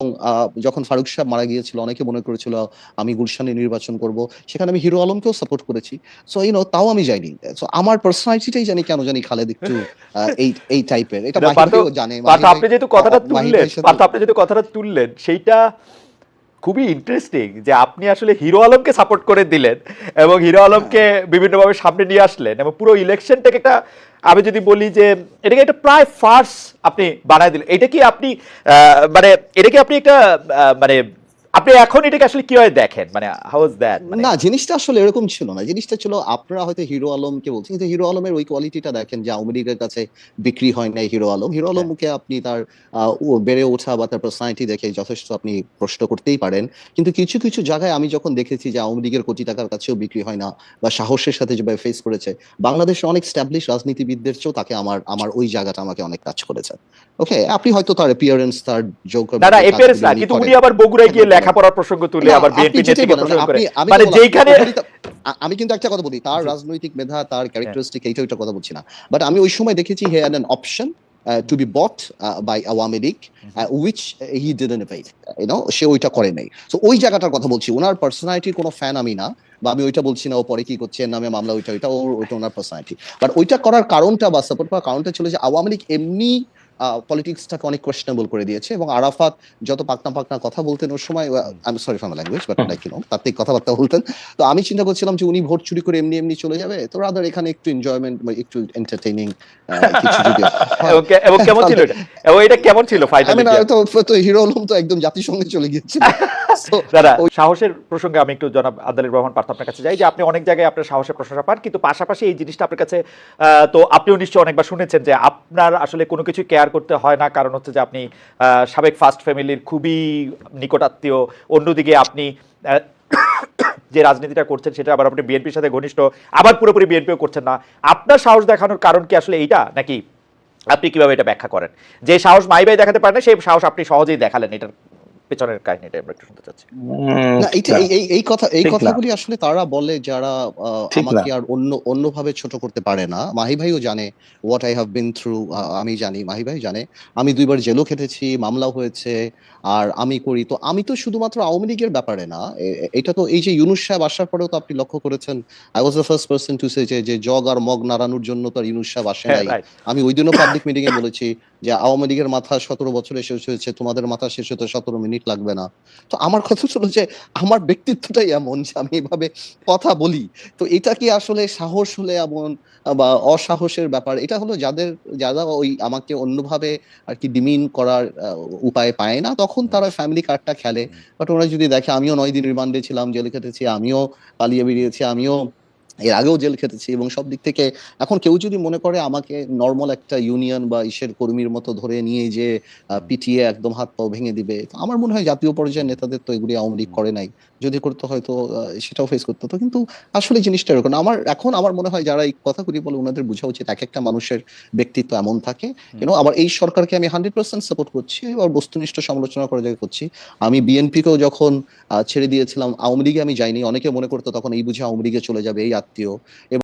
আহ, যখন ফারুক সাহেব মারা গিয়েছিল অনেকে মনে করেছিল আমি গুলশানে নির্বাচন করব। সেখানে আমি হিরো আলমকেও সাপোর্ট করেছি। সো ইউনো তাও আমি যাইনি। সো আমার পার্সোনালিটিটাই জানি কেন জানি খালেদ একটু এই এই টাইপের এটা জানে আপনি যেহেতু কথাটা তুললেন আপনি যেহেতু কথাটা তুললেন সেইটা খুবই ইন্টারেস্টিং যে আপনি আসলে হিরো আলমকে সাপোর্ট করে দিলেন এবং হিরো আলমকে বিভিন্নভাবে সামনে নিয়ে আসলেন এবং পুরো ইলেকশনটাকে একটা, আমি যদি বলি যে এটাকে একটা প্রায় ফার্স আপনি বানায় দিলেন। এটা কি আপনি মানে এটা কি আপনি একটা মানে আপনি এখন এটাকে আসলে কীভাবে দেখেন? মানে হাউ ইজ দ্যাট না জিনিসটা আসলে এরকম ছিল না। জিনিসটা ছিল আপনারা হয়তো হিরো আলমকে বলছেন কিন্তু হিরো আলমের ওই কোয়ালিটিটা দেখেন যে আওয়ামী লীগের কাছে বিক্রি হয় নাই হিরো আলম। হিরো আলমকে আপনি তার বেড়ে ওঠা বা তার পার্সোনালিটি দেখে যথেষ্ট আপনি প্রশ্ন করতেই পারেন। কিন্তু কিছু কিছু জায়গায় আমি যখন দেখেছি যে আওয়ামী লীগের কোটি টাকার কাছেও বিক্রি হয় না বা সাহসের সাথে যেভাবে ফেস করেছে বাংলাদেশে অনেক স্ট্যাবলিশ রাজনীতিবিদদের চেয়েও তাকে আমার আমার ওই জায়গাটা আমাকে অনেক কাজ করেছে। ওকে আপনি হয়তো তার অ্যাপিয়ারেন্স তার যোগ না না এপিয়ারেন্স না কিন্তু উনি আবার বগুড়ায় গিয়ে লেখাপড়ার প্রসঙ্গ তুলে আবার বিএনপি নেত্রীকে প্রসঙ্গ করে। আমি মানে তো তো- আ- আমি কিন্তু একটা কথা বলি তার রাজনৈতিক মেধা তার ক্যারেক্টারিস্টিক এইটা ওইটা কথা বলছি না। বাট আমি ওই সময় দেখেছি he an option to be bought by Awami League which he didn't avoid you know সে ওইটা করে নাই। সো ওই জায়গাটার কথা বলছি ওনার পার্সোনালিটির কোনো ফ্যান আমি না বা আমি ওইটা বলছি না ও পরে কি করছে নামে মামলা ওইটা ওইটা ওর ওইটা ওনার পার্সোনালিটি বাট ওইটা করার কারণটা বা সাপোর্ট করার কারণটা ছিল যে আওয়ামী লীগ এমনি পলিটিক্সটাকে অনেক কোয়েশ্চেনেবল করে দিয়েছে এবং আরাফাত যত পাকনা পাকনা কথা বলতেন ওর সময় আমি sorry from language but like you know তাত্ত্বিক কথাবার্তা বলতেন। তো আমি চিন্তা করছিলাম যে উনি ভোট চুরি করে এমনি এমনি চলে যাবে তো রাদার এখানে একটু এনজয়মেন্ট একটু এন্টারটেইনিং কিছু যদি এবং কেমন ছিল এটা? এবং এটা কেমন ছিল ফাইনালি mean, তো তো হিরো আলম তো একদম জাতিসংঘে চলে গিয়েছিল। দাদা সাহসের প্রসঙ্গে আমি একটু জনাব আদালের রহমান পার্থ আপনার কাছে যাই যে আপনি অনেক জায়গায় আপনার সাহসের প্রশংসা পান কিন্তু পাশাপাশি এই জিনিসটা আপনার কাছে তো আপনিও নিশ্চয়ই অনেকবার শুনেছেন যে আপনার আসলে কোনো কিছু কেয়ার করতে হয় না। কারণ হচ্ছে যে আপনি সাবেক ফার্স্ট ফ্যামিলির খুবই নিকটাত্মীয়। অন্যদিকে আপনি যে রাজনীতিটা করছেন সেটা আবার আপনি বিএনপির সাথে ঘনিষ্ঠ, আবার পুরোপুরি বিএনপিও করছেন না। আপনার সাহস দেখানোর কারণ কি আসলে এইটা? নাকি আপনি কীভাবে এটা ব্যাখ্যা করেন? যে সাহস মাই ভাই দেখাতে পারেন না সেই সাহস আপনি সহজেই দেখালেন, এটার পেছনের কাহিনীটা আমরা একটু শুনতে চাচ্ছি। এই কথা এই কথাগুলি আসলে তারা বলে যারা। আমাকে আর অন্য অন্যভাবে ছোট করতে পারে না। মাহি ভাইও জানে what I have been through আমি জানি মাহি ভাই জানে। আমি দুইবার জেলও খেটেছি মামলাও হয়েছে আর আমি করি। তো আমি তো শুধুমাত্র আওয়ামী লীগের ব্যাপারে না। এটা তো এই যে ইউনুস সাহেব আসার পরেও তো আপনি লক্ষ্য করেছেন I was the first person to say যে জগ আর মগ নাড়ানোর জন্য তো আর ইউনুস সাহেব আসে হ্যাঁ, নাই। আমি ওই দিনও পাবলিক মিটিং এ বলেছি যে আওয়ামী লীগের মাথা সতেরো বছরে শেষ হয়েছে তোমাদের মাথা শেষ হতে সতেরো মিনিট লাগবে না। তো আমার কথা ছিল যে আমার ব্যক্তিত্বটাই এমন যে আমি এভাবে কথা বলি। তো এটা কি আসলে সাহস হলে এমন বা অসাহসের ব্যাপার? এটা হলো যাদের যারা ওই আমাকে অন্যভাবে আর কি ডিমিন করার উপায় পায় না তখন তারা ফ্যামিলি কার্ডটা খেলে। বাট ওরা যদি দেখে আমিও নয় দিন রিমান্ডে ছিলাম জেলে খেটেছি আমিও পালিয়ে বেরিয়েছি আমিও এর আগেও জেল খেটেছি এবং সব দিক থেকে এখন কেউ যদি মনে করে আমাকে নর্মাল একটা ইউনিয়ন বা ইসের কর্মীর মতো ধরে নিয়ে যে পিটিয়ে একদম হাত পাও ভেঙে দিবে তো আমার মনে হয় জাতীয় পর্যায়ের নেতাদের তো এগুলি আওয়ামী লীগ করে নাই। যদি করতে হয়তো সেটাও ফেস করতে। হতো কিন্তু আসলে জিনিসটা এরকম। আমার এখন আমার মনে হয় যারা এই কথাগুলি বলে ওনাদের বোঝা উচিত এক একটা মানুষের ব্যক্তিত্ব এমন থাকে। কেন আবার এই সরকারকে আমি হান্ড্রেড পার্সেন্ট সাপোর্ট করছি এবার বস্তুনিষ্ঠ সমালোচনা করে জায়গায় করছি। আমি বিএনপিকেও যখন ছেড়ে দিয়েছিলাম আওয়ামী লীগে আমি যাইনি অনেকে মনে করতো তখন এই বুঝে আওয়ামী লীগে চলে যাবে এই partido.